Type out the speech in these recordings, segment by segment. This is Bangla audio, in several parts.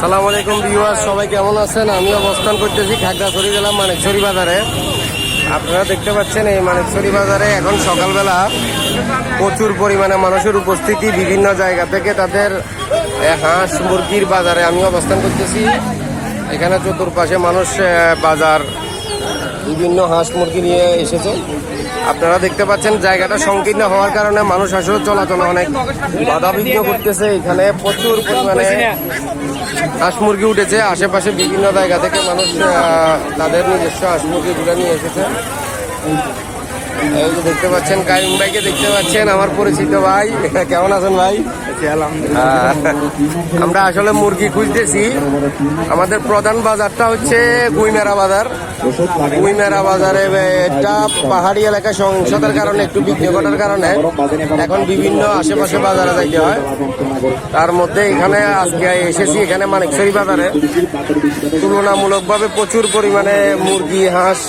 সালাম আলাইকুম ভিউয়ার সবাই কেমন আছেন? আমি অবস্থান করতেছি খাগড়াছড়ি জেলা মানেশ্বরী বাজারে। আপনারা দেখতে পাচ্ছেন এই মানেশ্বরী বাজারে এখন সকালবেলা প্রচুর পরিমাণে মানুষের উপস্থিতি বিভিন্ন জায়গা থেকে তাদের হাঁস, মুরগির বাজারে আমি অবস্থান করতেছি। এখানে চতুর্পাশে মানুষ বাজার বিভিন্ন হাঁস মুরগি নিয়ে এসেছে। আপনারা দেখতে পাচ্ছেন জায়গাটা সংকীর্ণ হওয়ার কারণে মানুষ আসলে চলাচল অনেক বাধাবিঘ্ন করতেছে। এখানে প্রচুর পরিমাণে হাঁস মুরগি উঠেছে। আশেপাশে বিভিন্ন জায়গা থেকে মানুষ তাদের নিজস্ব হাঁস মুরগি নিয়ে এসেছে। দেখতে পাচ্ছেন কারিম ভাইকে দেখতে পাচ্ছেন, আমার পরিচিত ভাই। কেমন আছেন ভাই? আমরা আসলে মুরগি খুঁজতেছি। আমাদের প্রধান বাজারটা হচ্ছে গুইমেরা বাজার। গুইমেরা বাজারে এটা পাহাড়ি এলাকায় সংসদের কারণে, একটু বিঘ্ন ঘটার কারণে এখন বিভিন্ন আশেপাশে বাজারে যাইতে হয়। তার মধ্যে এখানে আজকে এসেছি, এখানে মানিকছড়ি বাজারে। তুলনামূলকভাবে প্রচুর পরিমাণে মুরগি, হাঁস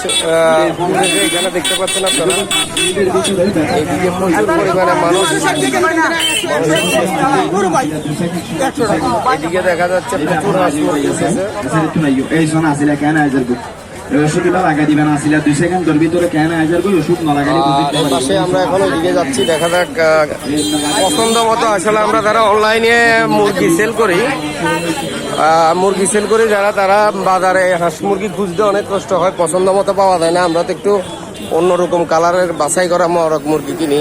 এখানে দেখতে পাচ্ছেন আপনারা। যাচ্ছি দেখা যাক পছন্দ মতো আসলে আমরা যারা অনলাইনে মুরগি সেল করি মুরগি সেল করি, যারা তারা বাজারে হাঁস মুরগি খুঁজতে অনেক কষ্ট হয়, পছন্দ মতো পাওয়া যায় না। আমরা তো একটু অন্যরকম কালারের বাছাই করা মরক মুরগি কিনি।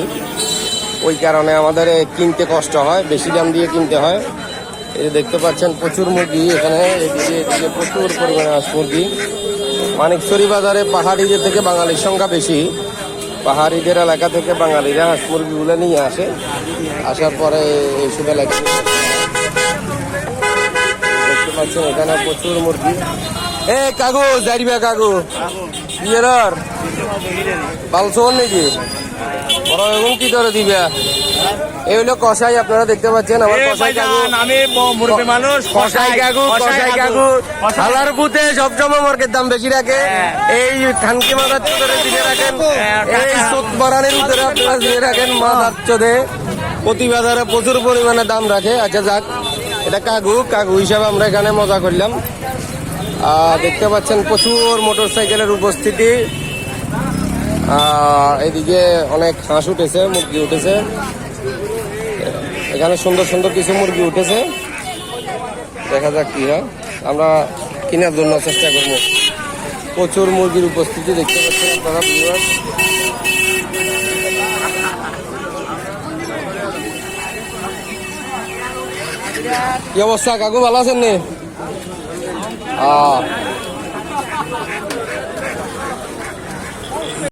ওই কারণে আমাদের কিনতে কষ্ট হয়, বেশি দাম দিয়ে কিনতে হয়। এই দেখতে পাচ্ছেন প্রচুর মুরগি এখানে, এদিকে এদিকে প্রচুর পরিমাণে মুরগি। মানিকছড়ি বাজারে পাহাড়িদের থেকে বাঙালির সংখ্যা বেশি। পাহাড়িদের এলাকা থেকে বাঙালিরা হাঁস মুরগিগুলো নিয়ে আসে। আসার পরে এইসব এলাকা দেখতে পাচ্ছেন এখানে প্রচুর মুরগি। এ কাকু যাইবা কাকু। বিয়ের বালসন নাকি? বড় এবং কি ধরে দিবা? এই হলো কষাই আপনারা দেখতে পাচ্ছেন আমার কষাই কাকু। আমি মুরব্বী মানুষ কষাই কাকু কষাই কাকু হালার পুঁতে সবসময় মর্কের দাম বেশি রাখে। এই থানকি মাথার চোদরে দিকে রাখেন। এই সুত বাড়ানের ভিতরে আপনারা দিয়ে রাখেন মাথার চোদে। প্রতি বাজারে প্রচুর পরিমাণে দাম রাখে। আচ্ছা যাক এটা কাকু কাকু হিসাবে আমরা এখানে মজা করলাম। দেখতে পাচ্ছেন প্রচুর মোটর সাইকেলের উপস্থিতি। আহ, এদিকে অনেক হাঁস উঠেছে মুরগি উঠেছে। এখানে সুন্দর সুন্দর কিছু মুরগি উঠেছে। দেখা যাক কি হয়। আমরা কেনার জন্য চেষ্টা করব। প্রচুর মুরগির উপস্থিতি দেখতে পাচ্ছেন আপনারা viewers। কি অবস্থা কাকু ভালো আছেন নি? 啊。